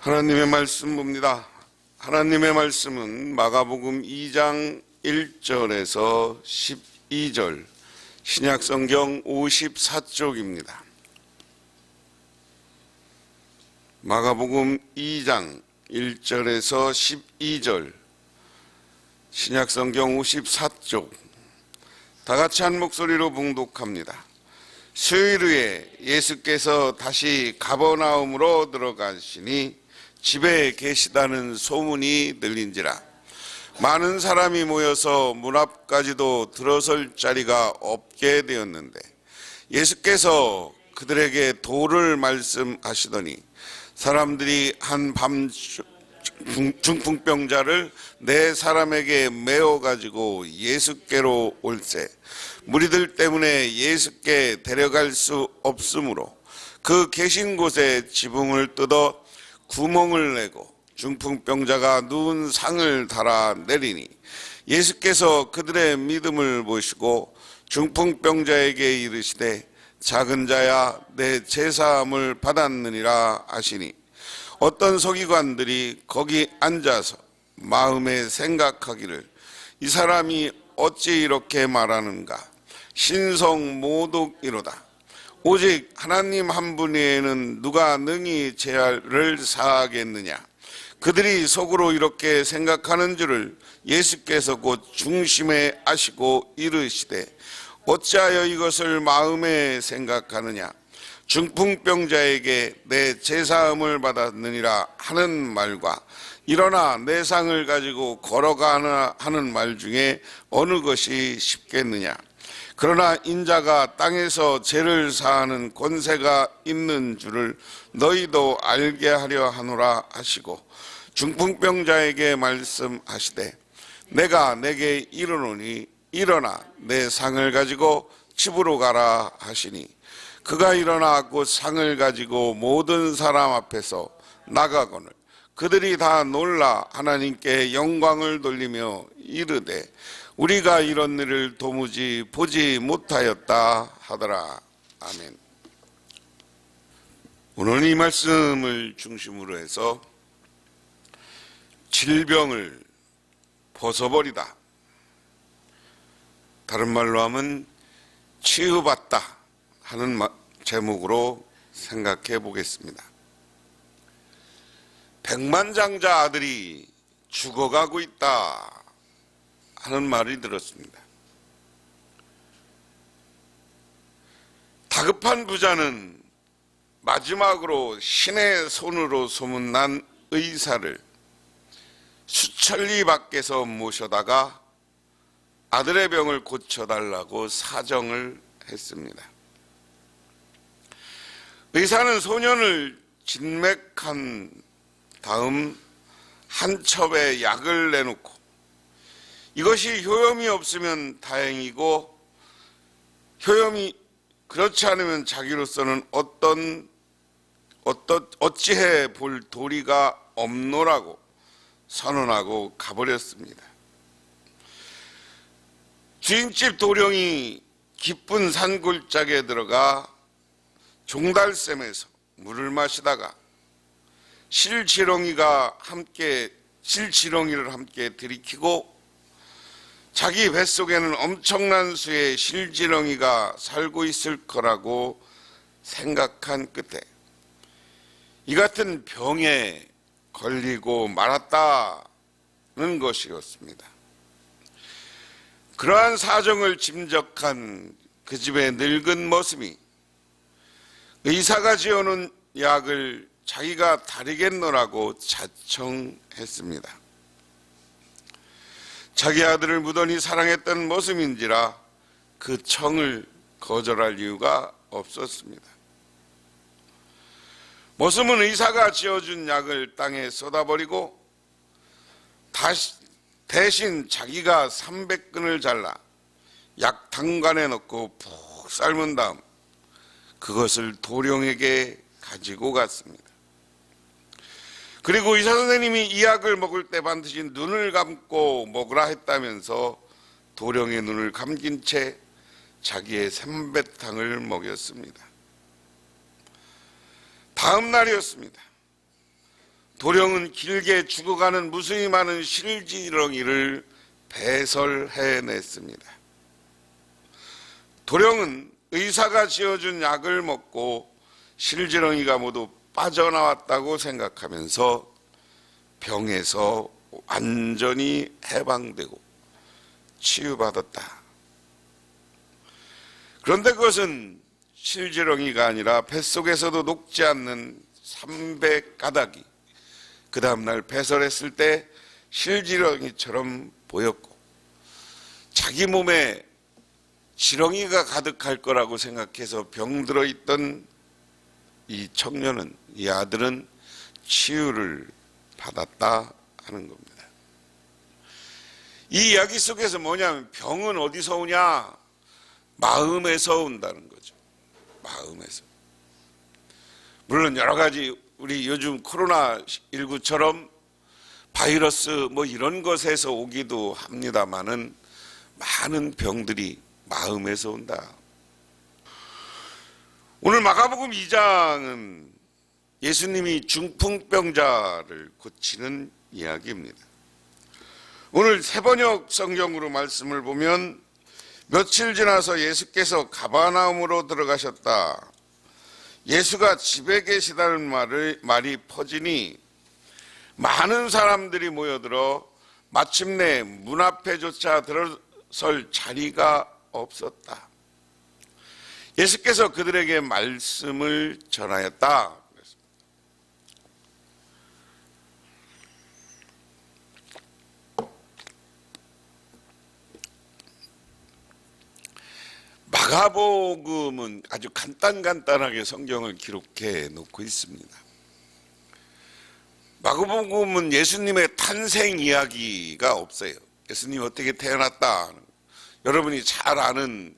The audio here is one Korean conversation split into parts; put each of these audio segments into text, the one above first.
하나님의 말씀 봅니다. 하나님의 말씀은 마가복음 2장 1절에서 12절 신약 성경 54쪽입니다. 마가복음 2장 1절에서 12절 신약 성경 54쪽 다 같이 한 목소리로 봉독합니다. 수요일 후에 예수께서 다시 가버나움으로 들어가시니 집에 계시다는 소문이 들린지라 많은 사람이 모여서 문 앞까지도 들어설 자리가 없게 되었는데 예수께서 그들에게 도를 말씀하시더니 사람들이 한 밤 중풍병자를 네 사람에게 메어 가지고 예수께로 올세 무리들 때문에 예수께 데려갈 수 없으므로 그 계신 곳에 지붕을 뜯어 구멍을 내고 중풍병자가 누운 상을 달아 내리니 예수께서 그들의 믿음을 보시고 중풍병자에게 이르시되 작은 자야 내 제사함을 받았느니라 하시니 어떤 서기관들이 거기 앉아서 마음에 생각하기를 이 사람이 어찌 이렇게 말하는가? 신성 모독이로다 오직 하나님 한 분에는 누가 능히 죄를 사하겠느냐? 그들이 속으로 이렇게 생각하는 줄을 예수께서 곧 중심에 아시고 이르시되 어찌하여 이것을 마음에 생각하느냐? 중풍병자에게 내 제사함을 받았느니라 하는 말과 일어나 내 상을 가지고 걸어가나 하는 말 중에 어느 것이 쉽겠느냐 그러나 인자가 땅에서 죄를 사하는 권세가 있는 줄을 너희도 알게 하려 하노라 하시고 중풍병자에게 말씀하시되 내가 내게 이르노니 일어나 내 상을 가지고 집으로 가라 하시니 그가 일어나 곧 상을 가지고 모든 사람 앞에서 나가거늘 그들이 다 놀라 하나님께 영광을 돌리며 이르되 우리가 이런 일을 도무지 보지 못하였다 하더라 아멘. 오늘 이 말씀을 중심으로 해서 질병을 벗어버리다. 다른 말로 하면 치유받다 하는 제목으로 생각해 보겠습니다. 백만장자 아들이 죽어가고 있다 하는 말이 들었습니다. 다급한 부자는 마지막으로 신의 손으로 소문난 의사를 수천리 밖에서 모셔다가 아들의 병을 고쳐달라고 사정을 했습니다. 의사는 소년을 진맥한 다음 한 첩에 약을 내놓고 이것이 효염이 없으면 다행이고 효염이 그렇지 않으면 자기로서는 어떤 어떠, 어찌해 볼 도리가 없노라고 선언하고 가버렸습니다. 주인집 도령이 깊은 산골짜기에 들어가 종달샘에서 물을 마시다가 실지렁이가 함께 실지렁이를 함께 들이키고 자기 뱃속에는 엄청난 수의 실지렁이가 살고 있을 거라고 생각한 끝에 이 같은 병에 걸리고 말았다는 것이었습니다. 그러한 사정을 짐작한 그 집의 늙은 모습이 의사가 지어놓은 약을 자기가 다리겠노라고 자청했습니다. 자기 아들을 무던히 사랑했던 모습인지라 그 청을 거절할 이유가 없었습니다. 모습은 의사가 지어준 약을 땅에 쏟아버리고 다시 대신 자기가 300근을 잘라 약 당간에 넣고 푹 삶은 다음 그것을 도령에게 가지고 갔습니다. 그리고 의사 선생님이 이 약을 먹을 때 반드시 눈을 감고 먹으라 했다면서 도령의 눈을 감긴 채 자기의 삼배탕을 먹였습니다. 다음 날이었습니다. 도령은 길게 죽어가는 무수히 많은 실지렁이를 배설해냈습니다. 도령은 의사가 지어준 약을 먹고 실지렁이가 모두 빠져나왔다고 생각하면서 병에서 완전히 해방되고 치유받았다. 그런데 그것은 실지렁이가 아니라 뱃속에서도 녹지 않는 삼백 가닥이 그 다음날 배설했을 때 실지렁이처럼 보였고 자기 몸에 지렁이가 가득할 거라고 생각해서 병들어 있던 이 청년은 이 아들은 치유를 받았다 하는 겁니다. 이 이야기 속에서 뭐냐면 병은 어디서 오냐? 마음에서 온다는 거죠. 마음에서. 물론 여러 가지 우리 요즘 코로나 19처럼 바이러스 뭐 이런 것에서 오기도 합니다만은 많은 병들이 마음에서 온다. 오늘 마가복음 2장은 예수님이 중풍병자를 고치는 이야기입니다. 오늘 세번역 성경으로 말씀을 보면 며칠 지나서 예수께서 가바나움으로 들어가셨다. 예수가 집에 계시다는 말을, 말이 퍼지니 많은 사람들이 모여들어 마침내 문 앞에조차 들어설 자리가 없었다. 예수께서 그들에게 말씀을 전하였다. 마가복음은 아주 간단간단하게 성경을 기록해 놓고 있습니다. 마가복음은 예수님의 탄생 이야기가 없어요. 예수님 어떻게 태어났다. 여러분이 잘 아는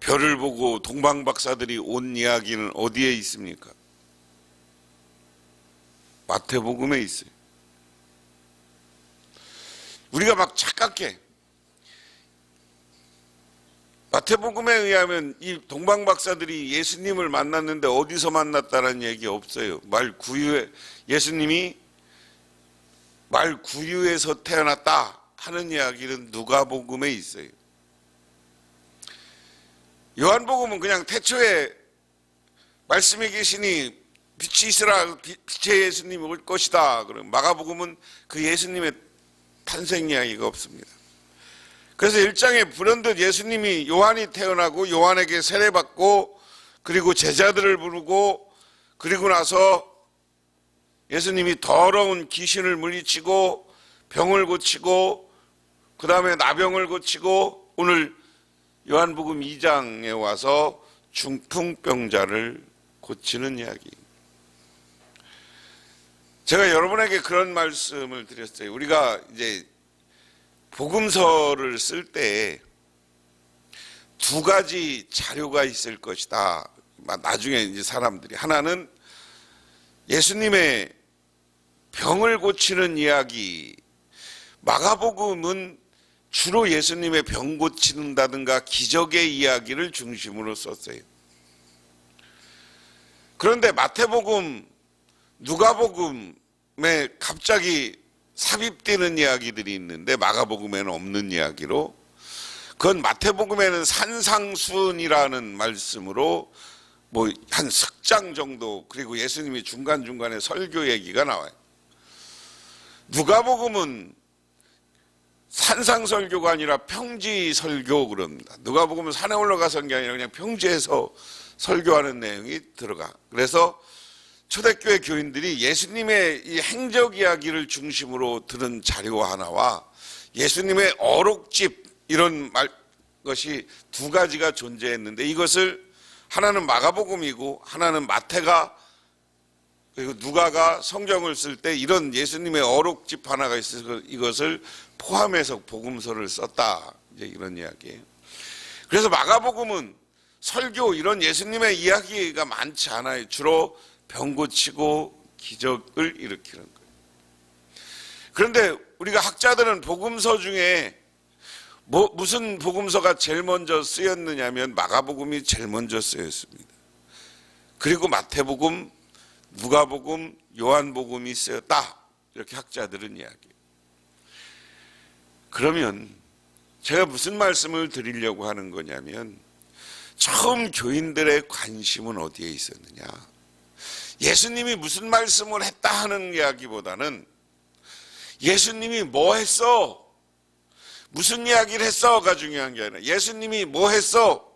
별을 보고 동방 박사들이 온 이야기는 어디에 있습니까? 마태복음에 있어요. 우리가 막 착각해. 마태복음에 의하면 이 동방 박사들이 예수님을 만났는데 어디서 만났다는 얘기 없어요. 말 구유에 예수님이 말 구유에서 태어났다 하는 이야기는 누가복음에 있어요. 요한복음은 그냥 태초에 말씀이 계시니 빛이 있으라 빛의 예수님이 올 것이다. 그럼 마가복음은 그 예수님의 탄생 이야기가 없습니다. 그래서 일장에 불현듯 예수님이 요한이 태어나고 요한에게 세례받고 그리고 제자들을 부르고 그리고 나서 예수님이 더러운 귀신을 물리치고 병을 고치고 그 다음에 나병을 고치고 오늘 요한복음 2장에 와서 중풍병자를 고치는 이야기. 제가 여러분에게 그런 말씀을 드렸어요. 우리가 이제 복음서를 쓸 때 두 가지 자료가 있을 것이다. 나중에 이제 사람들이 하나는 예수님의 병을 고치는 이야기. 마가복음은 주로 예수님의 병 고치는다든가 기적의 이야기를 중심으로 썼어요. 그런데 마태복음, 누가복음에 갑자기 삽입되는 이야기들이 있는데 마가복음에는 없는 이야기로 그건 마태복음에는 산상순이라는 말씀으로 뭐 한 석장 정도 그리고 예수님이 중간중간에 설교 얘기가 나와요. 누가복음은 산상설교가 아니라 평지설교 그럽니다. 누가복음은 산에 올라가서 게 아니라 그냥 평지에서 설교하는 내용이 들어가. 그래서 초대교회 교인들이 예수님의 이 행적 이야기를 중심으로 들은 자료 하나와 예수님의 어록집 이런 말 것이 두 가지가 존재했는데 이것을 하나는 마가복음이고 하나는 마태가 그리고 누가가 성경을 쓸 때 이런 예수님의 어록집 하나가 있어서 이것을 포함해서 복음서를 썼다 이제 이런 이야기예요. 그래서 마가복음은 설교 이런 예수님의 이야기가 많지 않아요. 주로 병 고치고 기적을 일으키는 거예요. 그런데 우리가 학자들은 복음서 중에 뭐 무슨 복음서가 제일 먼저 쓰였느냐면 마가복음이 제일 먼저 쓰였습니다. 그리고 마태복음, 누가복음, 요한복음이 쓰였다. 이렇게 학자들은 이야기해요. 그러면 제가 무슨 말씀을 드리려고 하는 거냐면 처음 교인들의 관심은 어디에 있었느냐? 예수님이 무슨 말씀을 했다 하는 이야기보다는 예수님이 뭐 했어? 무슨 이야기를 했어가 중요한 게 아니라 예수님이 뭐 했어?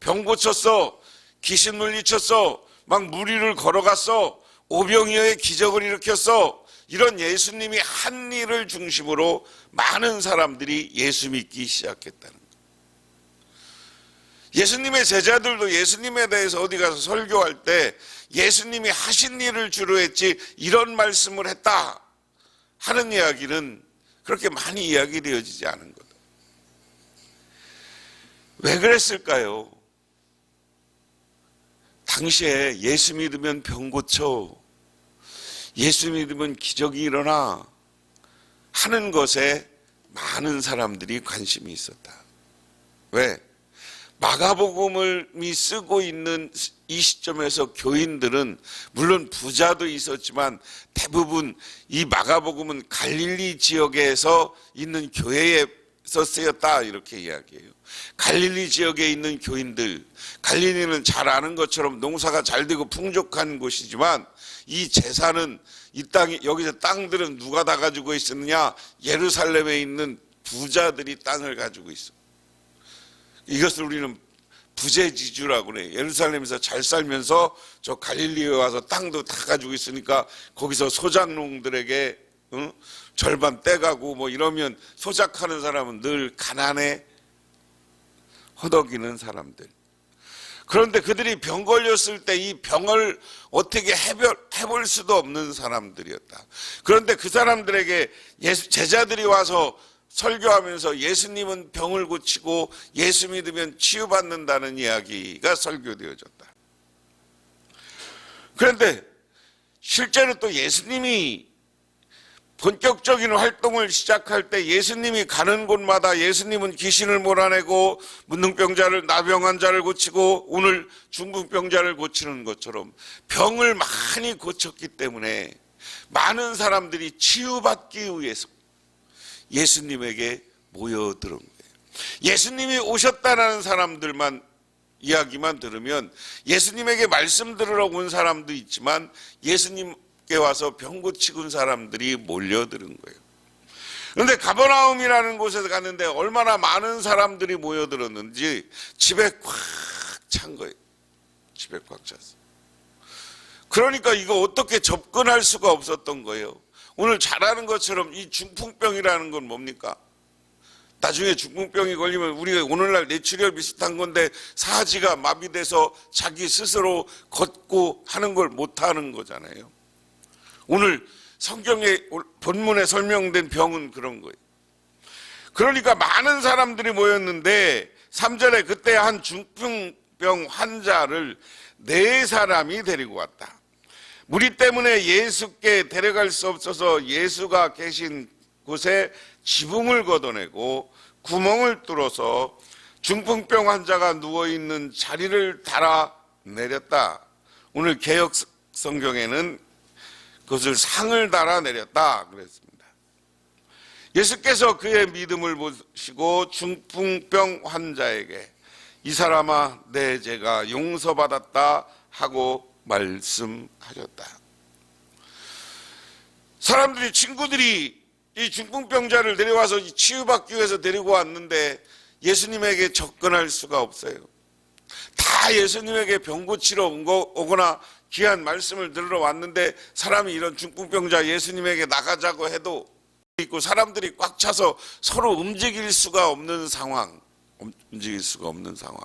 병 고쳤어? 귀신 물리쳤어? 막 무리를 걸어갔어? 오병이어의 기적을 일으켰어? 이런 예수님이 한 일을 중심으로 많은 사람들이 예수 믿기 시작했다는 거예요. 예수님의 제자들도 예수님에 대해서 어디 가서 설교할 때 예수님이 하신 일을 주로 했지 이런 말씀을 했다 하는 이야기는 그렇게 많이 이야기 되어지지 않은 거다. 왜 그랬을까요? 당시에 예수 믿으면 병 고쳐, 예수 믿으면 기적이 일어나 하는 것에 많은 사람들이 관심이 있었다. 왜? 마가복음을 쓰고 있는 이 시점에서 교인들은 물론 부자도 있었지만 대부분 이 마가복음은 갈릴리 지역에서 있는 교회에 서 쓰였다 이렇게 이야기해요. 갈릴리 지역에 있는 교인들, 갈릴리는 잘 아는 것처럼 농사가 잘 되고 풍족한 곳이지만 이 재산은 이 땅이 여기서 땅들은 누가 다 가지고 있었느냐? 예루살렘에 있는 부자들이 땅을 가지고 있어. 이것을 우리는 부재지주라고 그래. 예루살렘에서 잘 살면서 저 갈릴리에 와서 땅도 다 가지고 있으니까 거기서 소작농들에게 응? 절반 떼가고 뭐 이러면 소작하는 사람은 늘 가난해 허덕이는 사람들. 그런데 그들이 병 걸렸을 때 이 병을 어떻게 해별, 해볼 수도 없는 사람들이었다. 그런데 그 사람들에게 예수, 제자들이 와서 설교하면서 예수님은 병을 고치고 예수 믿으면 치유받는다는 이야기가 설교되어졌다. 그런데 실제로 또 예수님이 본격적인 활동을 시작할 때 예수님이 가는 곳마다 예수님은 귀신을 몰아내고 문둥병자를 나병 환자를 고치고 오늘 중풍병자를 고치는 것처럼 병을 많이 고쳤기 때문에 많은 사람들이 치유받기 위해서 예수님에게 모여들은 거예요. 예수님이 오셨다는 사람들만 이야기만 들으면 예수님에게 말씀 들으러 온 사람도 있지만 예수님 께 와서 병 고치고 온 사람들이 몰려드는 거예요. 그런데 가버나움이라는 곳에 갔는데 얼마나 많은 사람들이 모여들었는지 집에 꽉 찬 거예요. 집에 꽉 찼어. 그러니까 이거 어떻게 접근할 수가 없었던 거예요. 오늘 잘 아는 것처럼 이 중풍병이라는 건 뭡니까? 나중에 중풍병이 걸리면 우리가 오늘날 뇌출혈 비슷한 건데 사지가 마비돼서 자기 스스로 걷고 하는 걸 못하는 거잖아요. 오늘 성경의 본문에 설명된 병은 그런 거예요. 그러니까 많은 사람들이 모였는데 3절에 그때 한 중풍병 환자를 네 사람이 데리고 왔다. 무리 때문에 예수께 데려갈 수 없어서 예수가 계신 곳에 지붕을 걷어내고 구멍을 뚫어서 중풍병 환자가 누워 있는 자리를 달아 내렸다. 오늘 개혁 성경에는 그것을 상을 달아 내렸다 그랬습니다. 예수께서 그의 믿음을 보시고 중풍병 환자에게 이 사람아 내 죄가 용서받았다 하고 말씀하셨다. 사람들이 친구들이 이 중풍병자를 데려와서 치유받기 위해서 데리고 왔는데 예수님에게 접근할 수가 없어요. 다 예수님에게 병 고치러 온 거, 오거나 귀한 말씀을 들으러 왔는데 사람이 이런 중풍병자 예수님에게 나가자고 해도 있고 사람들이 꽉 차서 서로 움직일 수가 없는 상황, 움직일 수가 없는 상황.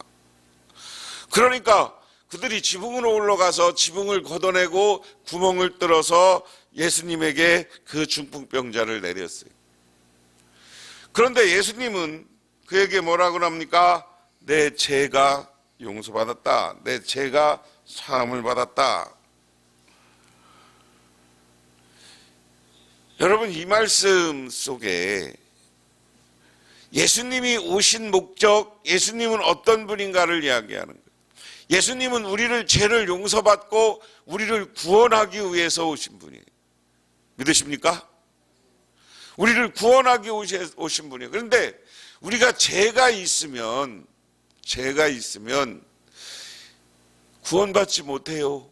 그러니까 그들이 지붕으로 올라가서 지붕을 걷어내고 구멍을 뚫어서 예수님에게 그 중풍병자를 내렸어요. 그런데 예수님은 그에게 뭐라고 합니까? 내 죄가 용서받았다. 내 죄가 사함을 받았다. 여러분 이 말씀 속에 예수님이 오신 목적, 예수님은 어떤 분인가를 이야기하는 거예요. 예수님은 우리를 죄를 용서받고 우리를 구원하기 위해서 오신 분이에요. 믿으십니까? 우리를 구원하기 오신 분이에요. 그런데 우리가 죄가 있으면 죄가 있으면 구원받지 못해요.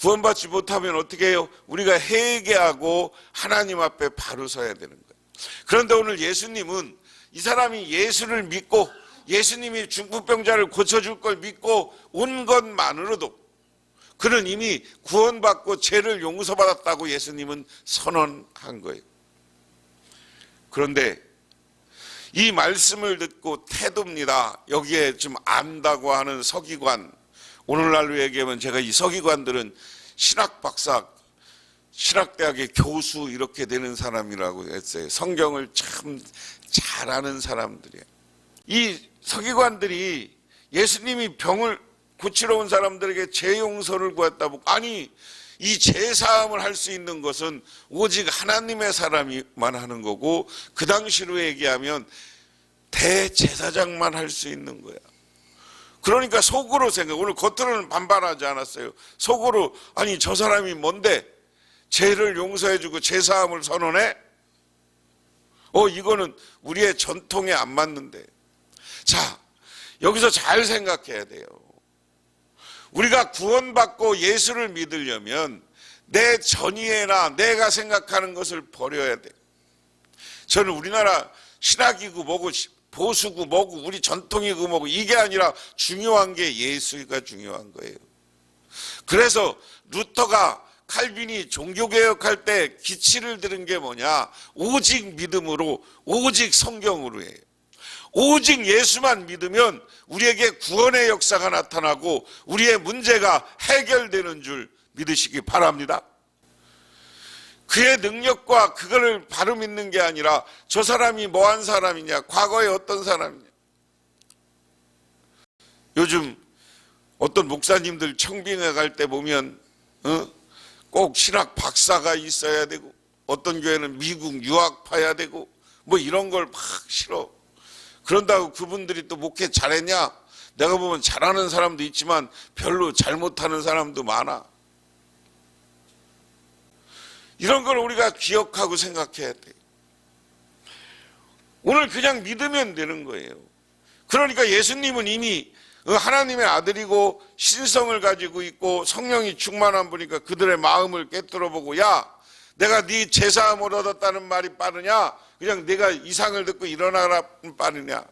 구원받지 못하면 어떻게 해요? 우리가 회개하고 하나님 앞에 바로 서야 되는 거예요. 그런데 오늘 예수님은 이 사람이 예수를 믿고 예수님이 중풍병자를 고쳐줄 걸 믿고 온 것만으로도 그는 이미 구원받고 죄를 용서받았다고 예수님은 선언한 거예요. 그런데 이 말씀을 듣고 태도입니다. 여기에 좀 안다고 하는 서기관, 오늘날로 얘기하면 제가 이 서기관들은 신학 박사, 신학대학의 교수 이렇게 되는 사람이라고 했어요. 성경을 참 잘하는 사람들이에요. 이 서기관들이 예수님이 병을 고치러 온 사람들에게 죄 용서를 구했다고 아니 이 죄사함을 할 수 있는 것은 오직 하나님의 사람이만 하는 거고 그 당시로 얘기하면 대제사장만 할 수 있는 거야. 그러니까 속으로 생각 오늘 겉으로는 반발하지 않았어요. 속으로 아니 저 사람이 뭔데 죄를 용서해주고 죄사함을 선언해? 어 이거는 우리의 전통에 안 맞는데. 자 여기서 잘 생각해야 돼요. 우리가 구원받고 예수를 믿으려면 내 전의에나 내가 생각하는 것을 버려야 돼. 저는 우리나라 신학이고 뭐고 보수고 뭐고 우리 전통이고 뭐고 이게 아니라 중요한 게 예수가 중요한 거예요. 그래서 루터가 칼빈이 종교개혁할 때 기치를 들은 게 뭐냐? 오직 믿음으로, 오직 성경으로 해요. 오직 예수만 믿으면 우리에게 구원의 역사가 나타나고 우리의 문제가 해결되는 줄 믿으시기 바랍니다. 그의 능력과 그거를 바로 믿는 게 아니라 저 사람이 뭐한 사람이냐, 과거에 어떤 사람이냐. 요즘 어떤 목사님들 청빙회 갈때 보면 어? 꼭 신학 박사가 있어야 되고 어떤 교회는 미국 유학파야 되고 뭐 이런 걸 막 싫어. 그런다고 그분들이 또 목회 잘했냐? 내가 보면 잘하는 사람도 있지만 별로 잘못하는 사람도 많아. 이런 걸 우리가 기억하고 생각해야 돼. 오늘 그냥 믿으면 되는 거예요. 그러니까 예수님은 이미 하나님의 아들이고 신성을 가지고 있고 성령이 충만한 분이니까 그들의 마음을 깨뜨려 보고 야 내가 네 제사함을 얻었다는 말이 빠르냐 그냥 내가 이상을 듣고 일어나라 빠르냐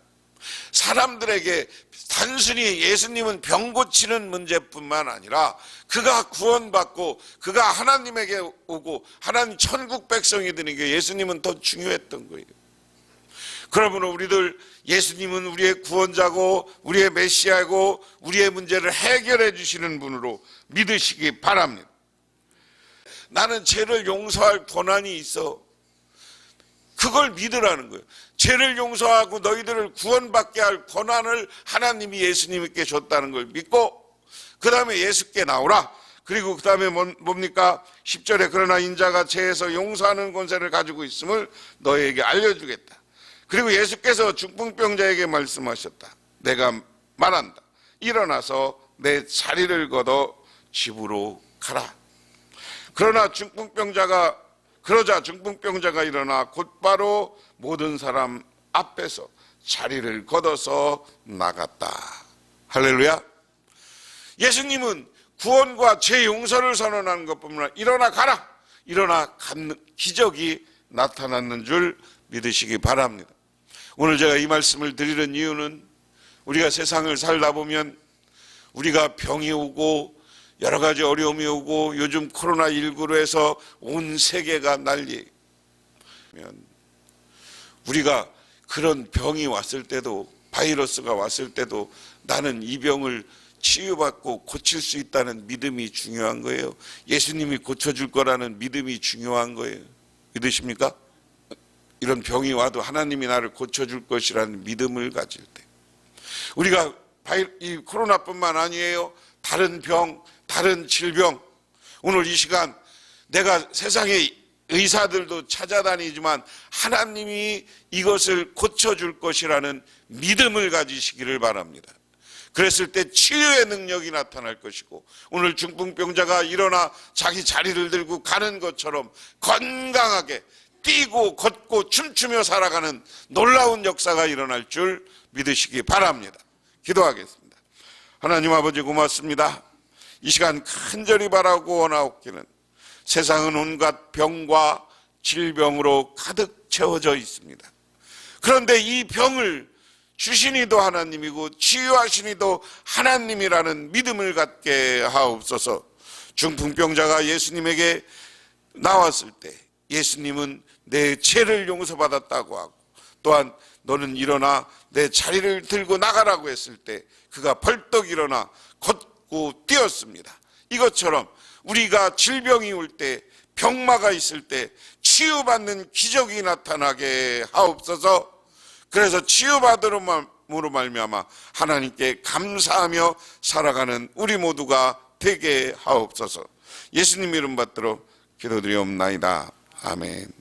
사람들에게 단순히 예수님은 병 고치는 문제뿐만 아니라 그가 구원받고 그가 하나님에게 오고 하나님 천국 백성이 되는 게 예수님은 더 중요했던 거예요. 그러므로 우리들 예수님은 우리의 구원자고 우리의 메시아고 우리의 문제를 해결해 주시는 분으로 믿으시기 바랍니다. 나는 죄를 용서할 권한이 있어. 그걸 믿으라는 거예요. 죄를 용서하고 너희들을 구원받게 할 권한을 하나님이 예수님께 줬다는 걸 믿고 그 다음에 예수께 나오라. 그리고 그 다음에 뭡니까? 10절에 그러나 인자가 죄에서 용서하는 권세를 가지고 있음을 너희에게 알려주겠다. 그리고 예수께서 중풍병자에게 말씀하셨다. 내가 말한다. 일어나서 내 자리를 걷어 집으로 가라. 그러나 중풍병자가 그러자 중풍병자가 일어나 곧바로 모든 사람 앞에서 자리를 걷어서 나갔다. 할렐루야. 예수님은 구원과 죄 용서를 선언하는 것뿐만 아니라 일어나 가라. 일어나 갖는 기적이 나타났는 줄 믿으시기 바랍니다. 오늘 제가 이 말씀을 드리는 이유는 우리가 세상을 살다 보면 우리가 병이 오고 여러 가지 어려움이 오고 요즘 코로나19로 해서 온 세계가 난리. 우리가 그런 병이 왔을 때도 바이러스가 왔을 때도 나는 이 병을 치유받고 고칠 수 있다는 믿음이 중요한 거예요. 예수님이 고쳐줄 거라는 믿음이 중요한 거예요. 믿으십니까? 이런 병이 와도 하나님이 나를 고쳐줄 것이라는 믿음을 가질 때. 우리가 이 코로나뿐만 아니에요. 다른 병, 다른 질병. 오늘 이 시간 내가 세상에 의사들도 찾아다니지만 하나님이 이것을 고쳐줄 것이라는 믿음을 가지시기를 바랍니다. 그랬을 때 치유의 능력이 나타날 것이고 오늘 중풍병자가 일어나 자기 자리를 들고 가는 것처럼 건강하게 뛰고 걷고 춤추며 살아가는 놀라운 역사가 일어날 줄 믿으시기 바랍니다. 기도하겠습니다. 하나님 아버지 고맙습니다. 이 시간 간절히 바라고 원하옵기는 세상은 온갖 병과 질병으로 가득 채워져 있습니다. 그런데 이 병을 주신 이도 하나님이고 치유하신 이도 하나님이라는 믿음을 갖게 하옵소서. 중풍병자가 예수님에게 나왔을 때 예수님은 내 죄를 용서받았다고 하고 또한 너는 일어나 내 자리를 들고 나가라고 했을 때 그가 벌떡 일어나 걷 고 뛰었습니다. 이것처럼 우리가 질병이 올 때 병마가 있을 때 치유받는 기적이 나타나게 하옵소서. 그래서 치유받으로 말미암아 하나님께 감사하며 살아가는 우리 모두가 되게 하옵소서. 예수님 이름 받들어 기도드리옵나이다. 아멘.